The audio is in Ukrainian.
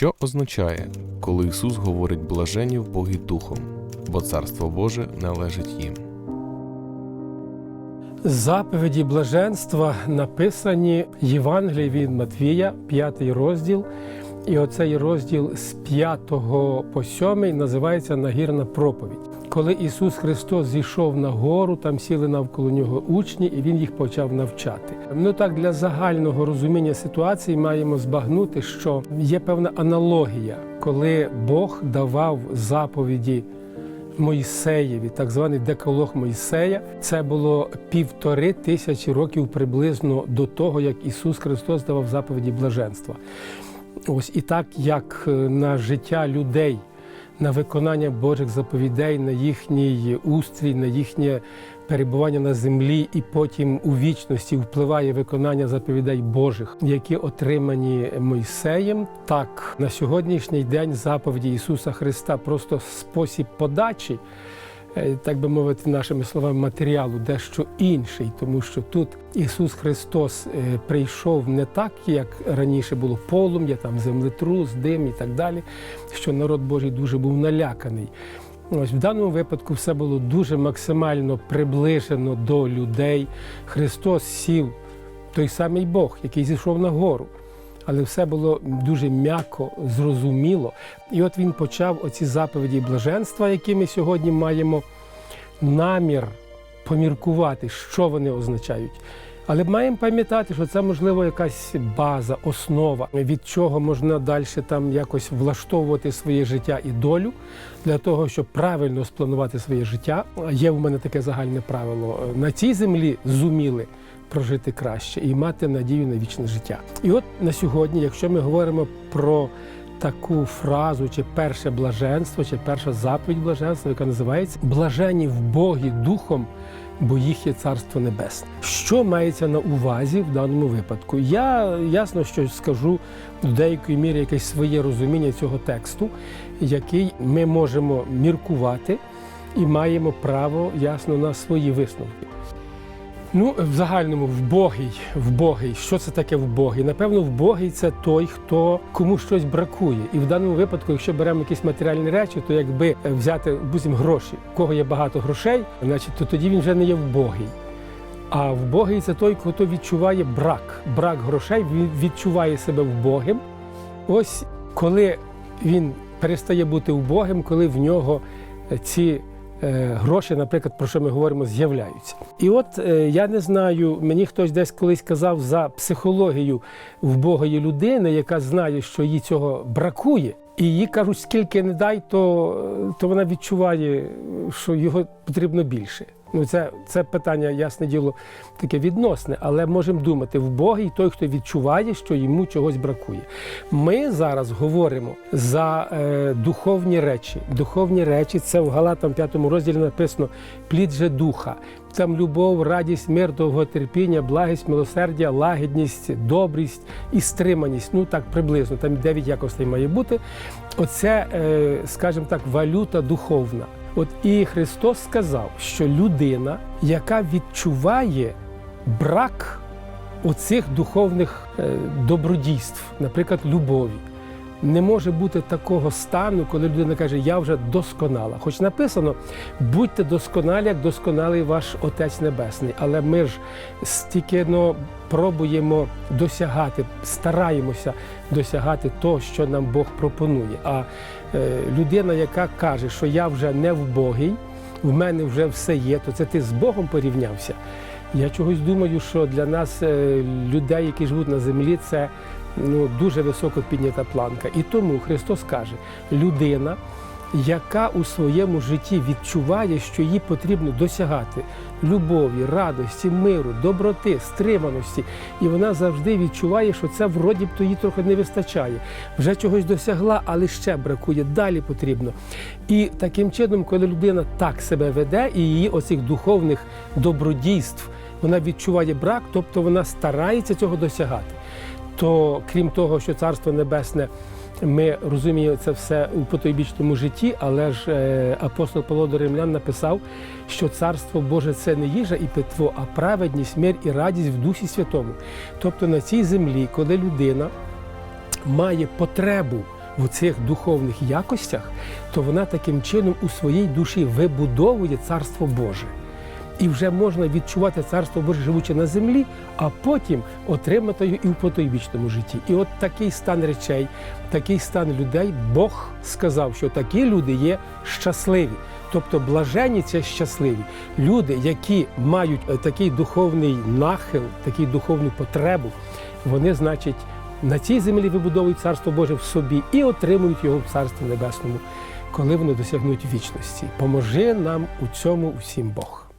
Що означає, коли Ісус говорить блажені в Богі Духом, бо Царство Боже належить їм? Заповіді блаженства написані в Євангелії від Матвія, 5 розділ. І оцей розділ з 5 по 7 називається Нагірна проповідь. Коли Ісус Христос зійшов на гору, там сіли навколо нього учні, і Він їх почав навчати. Ну так для загального розуміння ситуації маємо збагнути, що є певна аналогія, коли Бог давав заповіді Моїсеєві, так званий деколог Моїсея. Це було півтори тисячі років приблизно до того, як Ісус Христос давав заповіді блаженства. Ось і так, як е, на життя людей, на виконання Божих заповідей, на їхній устрій, на їхнє перебування на землі, і потім у вічності впливає виконання заповідей Божих, які отримані Мойсеєм. Так на сьогоднішній день заповіді Ісуса Христа просто спосіб подачі. Е, Так би мовити, нашими словами, матеріалу дещо інший, тому що тут Ісус Христос е, прийшов не так, як раніше було полум'я, там землетрус, дим і так далі, що народ Божий дуже був наляканий. Ось в даному випадку все було дуже максимально приближено до людей. Христос сів той самий Бог, який зійшов на гору. Але все було дуже м'яко, зрозуміло. І от він почав оці заповіді блаженства, які ми сьогодні маємо намір поміркувати, що вони означають. Але маємо пам'ятати, що це можливо якась база, основа, від чого можна далі там якось влаштовувати своє життя і долю для того, щоб правильно спланувати своє життя. Є в мене таке загальне правило: на цій землі зуміли прожити краще і мати надію на вічне життя. І от на сьогодні, якщо ми говоримо про таку фразу, чи перше блаженство, чи перша заповідь блаженства, яка називається Блажені в Богі Духом, бо їх є Царство Небесне. Що мається на увазі в даному випадку? Я ясно, що скажу до деякої міри якесь своє розуміння цього тексту, який ми можемо міркувати і маємо право ясно на свої висновки. Ну, в загальному вбогий, вбогий. Що це таке вбогий? Напевно, вбогий це той, хто кому щось бракує. І в даному випадку, якщо беремо якісь матеріальні речі, то якби взяти бузім гроші, у кого є багато грошей, значить, то тоді він вже не є вбогий. А вбогий це той, хто відчуває брак, брак грошей, він відчуває себе вбогим. Ось коли він перестає бути вбогим, коли в нього ці е, гроші, наприклад, про що ми говоримо, з'являються. І от е, я не знаю, мені хтось десь колись казав за психологію вбогої людини, яка знає, що їй цього бракує. І їй кажуть, скільки не дай, то, то вона відчуває, що його потрібно більше. Ну, це, це питання, ясне діло, таке відносне, але можемо думати, вбогий той, хто відчуває, що йому чогось бракує. Ми зараз говоримо за е, духовні речі. Духовні речі це в Галатам 5 розділі написано плід же духа. Там любов, радість, мир, довготерпіння, благість, милосердя, лагідність, добрість і стриманість. Ну так приблизно, там 9 якостей має бути. Оце, е, скажімо так, валюта духовна. От і Христос сказав, що людина, яка відчуває брак оцих духовних е, добродійств, наприклад, любові, не може бути такого стану, коли людина каже, я вже досконала. Хоч написано, будьте досконалі, як досконалий ваш Отець Небесний. Але ми ж стільки ну, пробуємо досягати, стараємося досягати того, що нам Бог пропонує. А е, людина, яка каже, що я вже не вбогий, в мене вже все є, то це ти з Богом порівнявся. Я чогось думаю, що для нас, е, людей, які живуть на землі, це ну, дуже високо піднята планка. І тому Христос каже, людина, яка у своєму житті відчуває, що їй потрібно досягати любові, радості, миру, доброти, стриманості, і вона завжди відчуває, що це вроді б то їй трохи не вистачає. Вже чогось досягла, але ще бракує, далі потрібно. І таким чином, коли людина так себе веде, і її оцих духовних добродійств вона відчуває брак, тобто вона старається цього досягати. То крім того, що Царство Небесне, ми розуміємо це все у потойбічному житті, але ж е, апостол Павло до Римлян написав, що Царство Боже це не їжа і питво, а праведність, мир і радість в Дусі Святому. Тобто на цій землі, коли людина має потребу в цих духовних якостях, то вона таким чином у своїй душі вибудовує царство Боже. І вже можна відчувати царство Боже, живучи на землі, а потім отримати його і в потойбічному житті. І от такий стан речей, такий стан людей, Бог сказав, що такі люди є щасливі. Тобто блажені це щасливі. Люди, які мають е, такий духовний нахил, таку духовну потребу, вони, значить, на цій землі вибудовують царство Боже в собі і отримують його в царстві небесному, коли вони досягнуть вічності. Поможи нам у цьому усім Бог.